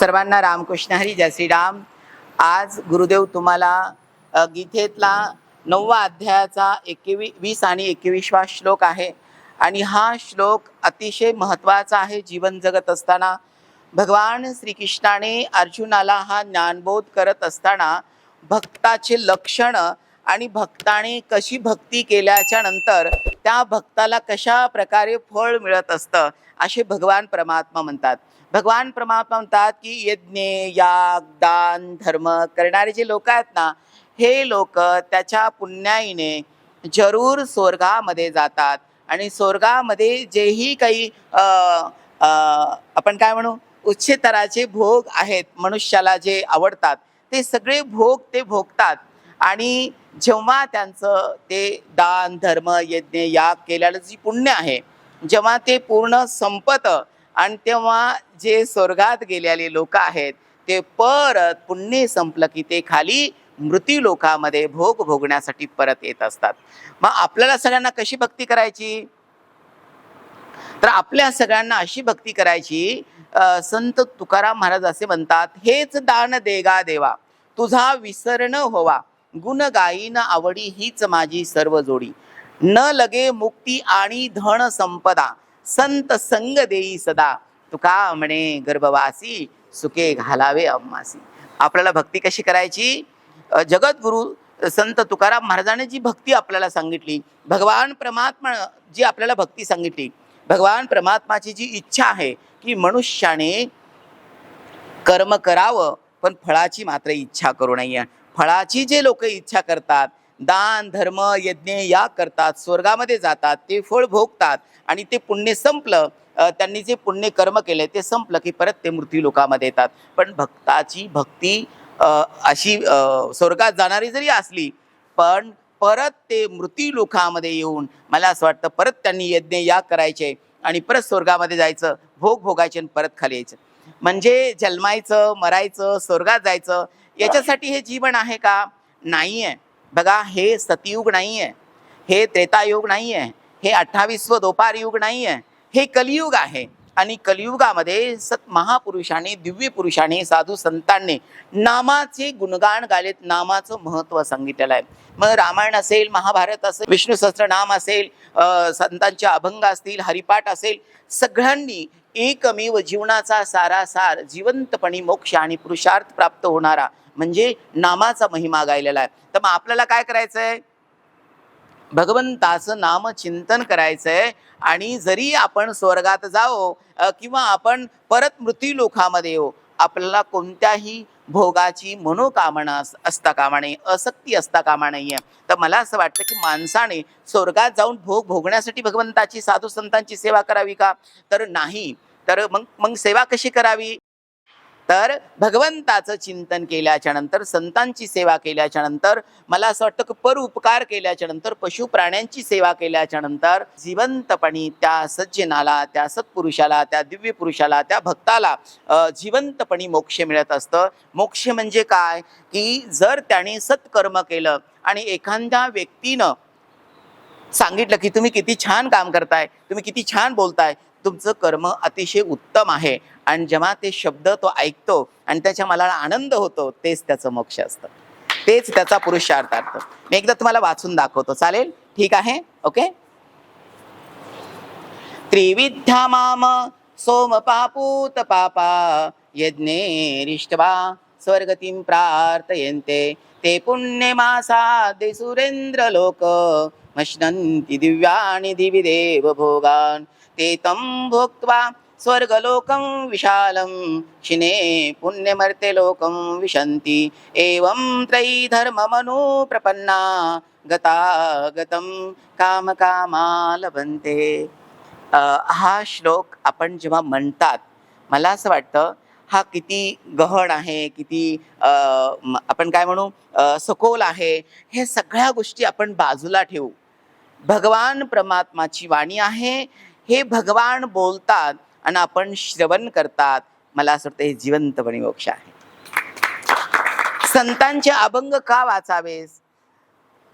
सर्वांना रामकृष्ण हरी जय श्रीराम. आज गुरुदेव तुम्हाला गीतेतला नववा अध्यायाचा एकवी वीस आणि एकवीसवा श्लोक आहे. आणि हा श्लोक अतिशय महत्त्वाचा आहे जीवन जगत असताना. भगवान श्रीकृष्णाने अर्जुनाला हा ज्ञानबोध करत असताना भक्ताचे लक्षणं आणि भक्ताने कशी भक्ती केल्याच्यानंतर त्या भक्ताला कशा प्रकारे फळ मिळत असतं असे भगवान परमात्मा म्हणतात. भगवान परमात्मा म्हणतात की यज्ञ याग दान धर्म करणारे जे लोक आहेत ना हे लोक त्याच्या पुण्याईने जरूर स्वर्गामध्ये जातात. आणि स्वर्गामध्ये जेही काही आपण काय म्हणू उच्चतराचे भोग आहेत मनुष्याला जे आवडतात ते सगळे भोग ते भोगतात. आणि जेव्हा त्यांचं ते दान धर्म यज्ञ याग केल्याला जी पुण्य आहे जेव्हा ते पूर्ण संपतं आणि तेव्हा जे स्वर्गात गेलेले लोक आहेत ते परत पुण्य संपलं की ते खाली मृत्यू लोकामध्ये भोग भोगण्यासाठी परत येत असतात. मग आपल्याला सगळ्यांना कशी भक्ती करायची? तर आपल्या सगळ्यांना अशी भक्ती करायची संत तुकाराम महाराज असे म्हणतात हेच दान देगा देवा तुझा विसरण होवा गुण गायीन आवडी हीच माझी सर्व जोडी. न लगे मुक्ती आणि धन संपदा संत संग देई सदा. तुका म्हणे गर्भवासी सुके घालावे अम्मासी. आपल्याला भक्ती कशी करायची? जगद्गुरु संत तुकाराम महाराजांनी जी भक्ती आपल्याला सांगितली भगवान परमात्मा जी आपल्याला भक्ती सांगितली भगवान परमात्माची जी इच्छा आहे की मनुष्याने कर्म करावं पण फळाची मात्र इच्छा करू नये. फळाची जे लोक इच्छा करतात दान धर्म यज्ञ या करतात स्वर्गामध्ये जातात ते फळ भोगतात आणि ते पुण्य संपलं त्यांनी जे पुण्य कर्म केले ते संपलं की परत ते मृत्यू लोकामध्ये येतात. पण भक्ताची भक्ती अशी स्वर्गात जाणारी जरी असली पण परत ते मृत्यू लोकामध्ये येऊन मला असं वाटतं परत त्यांनी यज्ञ या करायचे आणि परत स्वर्गामध्ये जायचं भोग भोगायचे आणि परत खाली यायचं. म्हणजे जन्मायचं मरायचं स्वर्गात जायचं याच्यासाठी हे जीवन आहे का? नाही आहे बघा हे सतयुग नाही आहे हे त्रेतायुग नाही आहे हे अठ्ठावीसवं दोपार युग नाही आहे हे कलियुग आहे. आणि कलियुगामध्ये सत महापुरुषाने दिव्य पुरुषांनी साधू संतांनी नामाचे गुणगान गालेत नामाचं महत्त्व सांगितलेलं आहे. मग रामायण असेल महाभारत असेल विष्णू सहस्त्रनाम असेल संतांच्या संतांचे अभंग असतील हरिपाठ असेल सगळ्यांनी एकमेव जीवनाचा सारासार जिवंतपणी मोक्ष आणि पुरुषार्थ प्राप्त होणारा म्हणजे नामाचा महिमा गायलेला आहे. तर मग आपल्याला काय करायचंय? भगवंताचं नाम चिंतन करायचंय. आणि जरी आपण स्वर्गात जाओ किंवा आपण परत मृत्यू लोकामध्ये येऊ आपल्याला कोणत्याही भोगाची मनोकामना अस- असता कामा नये असक्ती असता कामा नाहीये तर मला असं वाटतं की माणसाने स्वर्गात जाऊन भोग भोगण्यासाठी भगवंताची साधू संतांची सेवा करावी का? तर नाही. तर मग मग सेवा कशी करावी? तर भगवंताचं चिंतन केल्याच्यानंतर संतांची सेवा केल्याच्यानंतर मला असं वाटतं की पर उपकार केल्याच्यानंतर पशु प्राण्यांची सेवा केल्याच्यानंतर जिवंतपणी त्या सज्जनाला त्या सत्पुरुषाला त्या दिव्य पुरुषाला त्या भक्ताला जिवंतपणी मोक्ष मिळत असतं. मोक्ष म्हणजे काय? की जर त्याने सत्कर्म केलं आणि एखाद्या व्यक्तीनं सांगितलं की तुम्ही किती छान काम करताय तुम्ही किती छान बोलताय तुमचं कर्म अतिशय उत्तम आहे. आणि जेव्हा ते शब्द तो ऐकतो आणि त्याच्या मनाला आनंद होतो तेच त्याचं मोक्ष असतं. तेच त्याचा पुरुषार्थार्थ. मी एकदा तुम्हाला वाचून दाखवतो. चालेल? ठीक आहे? ओके? त्रिविद्या माम सोम पापूत पापा यज्ञेरिष्ट्वा स्वर्गतीं प्रार्थयन्ते. ते पुण्यमासादे सुरेंद्र लोक मश्नन्ति दिव्याणि दिवि देव भोगान्. ते तं भोक्त्वा स्वर्गलोकं विशालं क्षिणे पुण्यमर्ते लोकं विशन्ति। एवं त्रयी धर्ममनुप्रपन्ना गतागतं कामकामा लभन्ते। हा श्लोक आपण जेव्हा म्हणतात मला असं वाटतं हा किती गहन आहे किती आपण काय म्हणू सखोल आहे हे सगळ्या गोष्टी आपण बाजूला ठेवू. भगवान परमात्माची वाणी आहे हे भगवान बोलतात आणि आपण श्रवण करतात. मला असं वाटतं हे जिवंतपणे मोक्ष आहे. संतांचे अभंग का वाचावेस?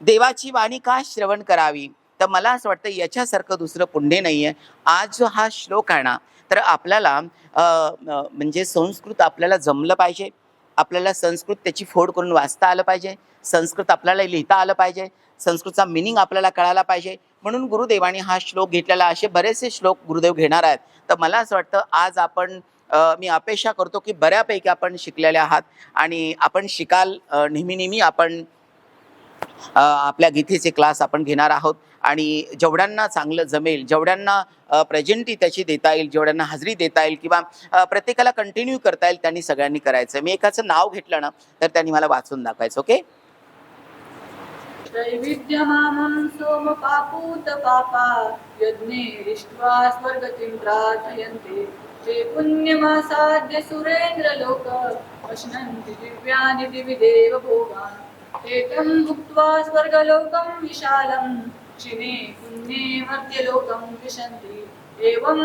देवाची वाणी का श्रवण करावी? तर मला असं वाटतं याच्यासारखं दुसरं पुण्य नाही आहे आज जो हा श्लोक आहे ना तर आपल्याला म्हणजे संस्कृत आपल्याला जमलं पाहिजे. आपल्याला संस्कृत त्याची फोड करून वाचता आलं पाहिजे. संस्कृत आपल्याला लिहिता आलं पाहिजे. संस्कृतचा मिनिंग आपल्याला कळायला पाहिजे. म्हणून गुरुदेवाने हा श्लोक घेतलेला असे बरेचसे श्लोक गुरुदेव घेणार आहेत. तर मला असं वाटतं आज आपण मी अपेक्षा करतो की बऱ्यापैकी आपण शिकलेले आहात. आणि आपण शिकाल नेहमी नेहमी आपण आपल्या गीतेचे क्लास आपण घेणार आहोत. आणि जेवढ्यांना चांगलं जमेल जेवढ्यांना प्रेझेंटी त्याची देता येईल जेवढ्यांना हजेरी देता येईल किंवा प्रत्येकाला कंटिन्यू करता येईल त्यांनी सगळ्यांनी करायचं. मी एकाचं नाव घेतलं ना तर त्यांनी मला वाचून दाखवायचं ओके त्रैविद्यमामं सोमपापूत पापा यज्ञे रिष्ट्वा स्वर्गतिं प्रार्थयन्ते. ते पुण्यमासाद्य सुरेन्द्रलोक अश्नन्ति दिव्यानि दिवि देवभोगान् एतं भुक्त्वा स्वर्गलोकं विशालं क्षिणे पुण्ये मर्त्यलोकं विशन्ति। एवं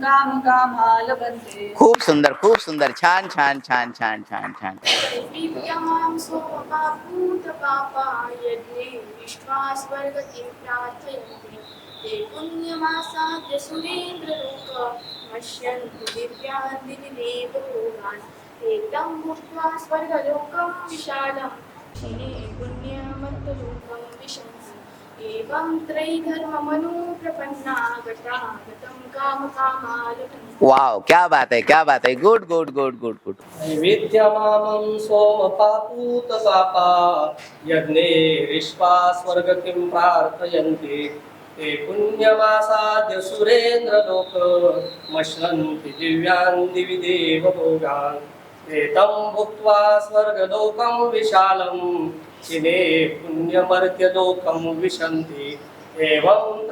कामकामा लभन्ते खूप सुंदर खूप सुंदर छान छान छान छान छान छान। विद्यमां सोमपापूतपापा यज्ञे विश्वा स्वर्गतिं प्रार्थयन्ते। ते पुण्यमासाद्य सुरेन्द्रलोक पश्यन्ति दिव्यान् दिवि देवभोगान् एतं भुक्त्वा स्वर्गलोकं विशालं क्षिणे एवं गता गतं लभन्ते क्या बात आहे क्या बात आहे good good good good good नैवेद्यमामं सोमपापूतपापा यज्ञे रिष्पा स्वर्गतिं प्रार्थयन्ते। ते पुण्यमासाद्य दिव्यान् दिवि देवभोगान् एतं भुक्त्वा स्वर्गलोकं विशालं। चिने पुण्यमर्त्यलोकं विशन्ति। एवं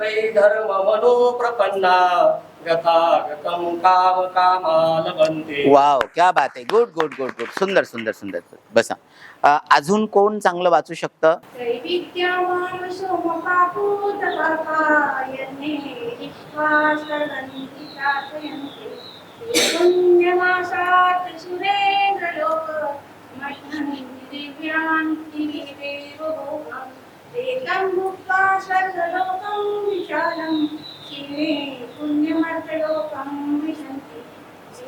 लभन्ते वाव क्या बात आहे. गुड गुड गुड गुड सुंदर सुंदर सुंदर. बसा. अजून कोण चांगलं वाचू शकतं? दिव्यान् एतं भुक्त्वा स्वर्गलोकं विशालं शिवे विशन्ति।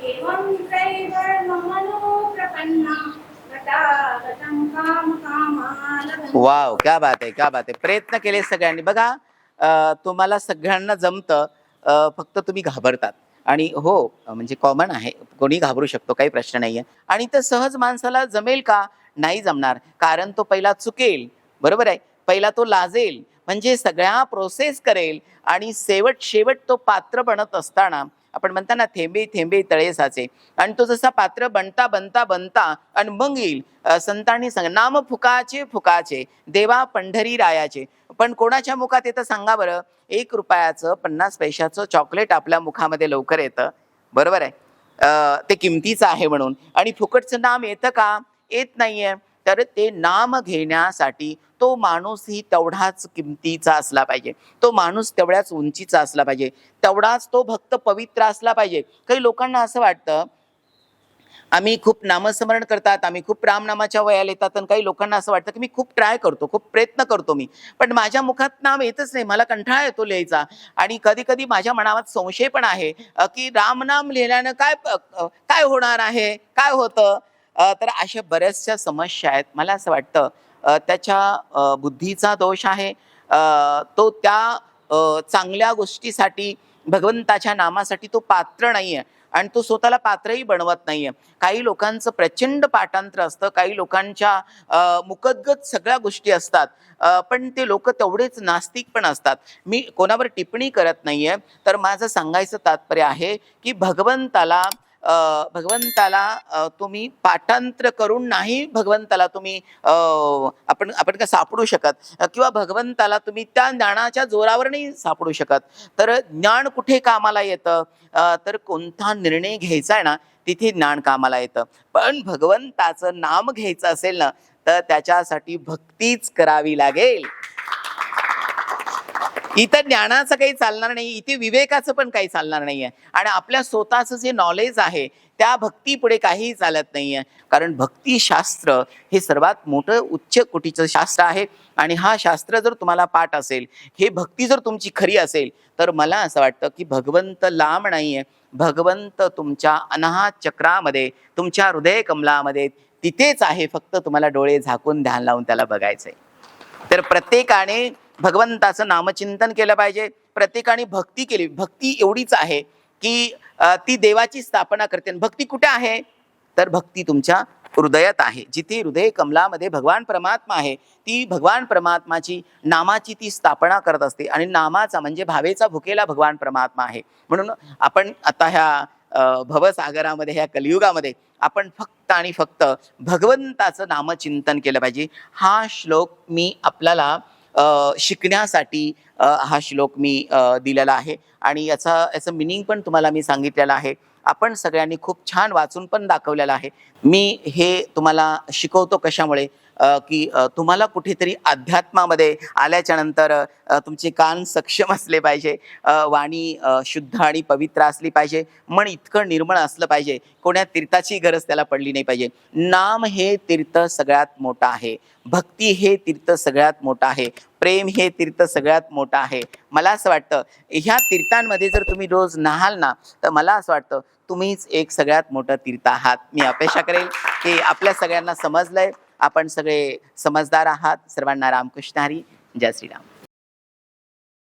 एवं वाव क्या बात आहे क्या बात आहे. प्रयत्न केले सगळ्यांनी. बघा तुम्हाला सगळ्यांना जमतं फक्त तुम्ही घाबरतात. आणि हो म्हणजे कॉमन आहे. कोणी घाबरू शकतो काही प्रश्न नाही आहे आणि तर सहज माणसाला जमेल का? नाही जमणार. कारण तो पहिला चुकेल. बरोबर आहे? पहिला तो लाजेल. म्हणजे सगळ्या प्रोसेस करेल. आणि शेवट शेवट तो पात्र बनत असताना आपण म्हणता ना थेंबे थेंबे तळे साचे. आणि तो जसा पात्र बनता बनता बनता आणि मग येईल. संतांनी सांग नाम फुकाचे फुकाचे. देवा पंढरी रायाचे. पण कोणाच्या मुखात येतं सांगा बरं. एक रुपयाचं पन्नास पैशाचं चॉकलेट आपल्या मुखामध्ये लवकर येतं. बरोबर आहे? ते किमतीचं आहे म्हणून. आणि फुकटचं नाम येतं का? येत नाहीये. तर ते नाम घेण्यासाठी तो माणूसही तेवढाच किमतीचा असला पाहिजे. तो माणूस तेवढ्याच उंचीचा असला पाहिजे. तेवढाच तो भक्त पवित्र असला पाहिजे. काही लोकांना असं वाटतं आम्ही खूप नामस्मरण करतात आम्ही खूप रामनामाच्या वयाला येतात आणि काही लोकांना असं वाटतं की मी खूप ट्राय करतो खूप प्रयत्न करतो मी. पण माझ्या मुखात नाम येतच नाही मला कंटाळा येतो लिहायचा. आणि कधी कधी माझ्या मनात संशय पण आहे की रामनाम लिहिल्यानं काय प- काय होणार आहे काय होतं? तर अशा बऱ्याचशा समस्या आहेत. मला असं वाटतं त्याच्या बुद्धीचा दोष आहे. तो त्या चांगल्या गोष्टीसाठी भगवंताच्या नामासाठी तो पात्र नाही आहे आणि तो स्वतःला पात्रही बनवत नाहीये. काही लोकांचं प्रचंड पाठांतर असतं काही लोकांच्या मुकदगत सगळ्या गोष्टी असतात. पण ते लोक तेवढेच नास्तिक पण असतात. मी कोणावर टिप्पणी करत नाहीये तर माझं सांगायचं तात्पर्य आहे की भगवंताला भगवंताला तुम्ही पाठांतर करून नाही भगवंताला तुम्ही आपण आपण का सापडू शकत? किंवा भगवंताला तुम्ही त्या ज्ञानाच्या जोरावर नाही सापडू शकत. तर ज्ञान कुठे कामाला येतं? तर कोणता निर्णय घ्यायचा आहे ना तिथे ज्ञान कामाला येतं. पण भगवंताचं नाम घ्यायचं असेल ना तर त्याच्यासाठी भक्तीच करावी लागेल. इथं ज्ञानाचं काही चालणार नाही इथे विवेकाचं पण काही चालणार नाही आहे आणि आपल्या स्वतःचं जे नॉलेज आहे त्या भक्तीपुढे काहीही चालत नाही आहे कारण भक्तिशास्त्र हे सर्वात मोठं उच्च कोटीचं शास्त्र आहे. आणि हा शास्त्र जर तुम्हाला पाठ असेल हे भक्ती जर तुमची खरी असेल तर मला असं वाटतं की भगवंत लांब नाही आहे भगवंत तुमच्या अनाहत चक्रामध्ये तुमच्या हृदय कमलामध्ये तिथेच आहे फक्त तुम्हाला डोळे झाकून ध्यान लावून त्याला बघायचं आहे तर प्रत्येकाने भगवंताचं नामचिंतन केलं पाहिजे. प्रत्येकाने भक्ती केली. भक्ती एवढीच आहे की ती देवाची स्थापना करते. आणि भक्ती कुठे आहे? तर भक्ती तुमच्या हृदयात आहे. जिथे हृदय कमलामध्ये भगवान परमात्मा आहे ती भगवान परमात्माची नामाची ती स्थापना करत असते. आणि नामाचा म्हणजे भावेचा भुकेला भगवान परमात्मा आहे. म्हणून आपण आता ह्या भवसागरामध्ये ह्या कलियुगामध्ये आपण फक्त आणि फक्त भगवंताचं नामचिंतन केलं पाहिजे. हा श्लोक मी आपल्याला शिकण्यासाठी हा श्लोक मी दिलेला आहे. आणि याचा याचं मिनिंग पण तुम्हाला मी सांगितलेलं आहे. आपण सगळ्यांनी खूप छान वाचून पण दाखवलेलं आहे. मी हे तुम्हाला शिकवतो कशामुळे? की तुम्हाला कुठेतरी अध्यात्मामध्ये आल्याच्यानंतर तुमचे कान सक्षम असले पाहिजे वाणी शुद्ध आणि पवित्र असली पाहिजे मन इतकं निर्मळ असलं पाहिजे कोण्या तीर्थाची गरज त्याला पडली नाही पाहिजे. नाम हे तीर्थ सगळ्यात मोठं आहे भक्ती हे तीर्थ सगळ्यात मोठं आहे प्रेम हे तीर्थ सगळ्यात मोठं आहे. मला असं वाटतं ह्या तीर्थांमध्ये जर तुम्ही रोज नहाल ना तर मला असं वाटतं तुम्हीच एक सगळ्यात मोठं तीर्थ आहात. मी अपेक्षा करेल की आपल्या सगळ्यांना समजलंय. आपण सगळे समजदार आहात. सर्वांना रामकृष्ण हरी. जय श्रीराम.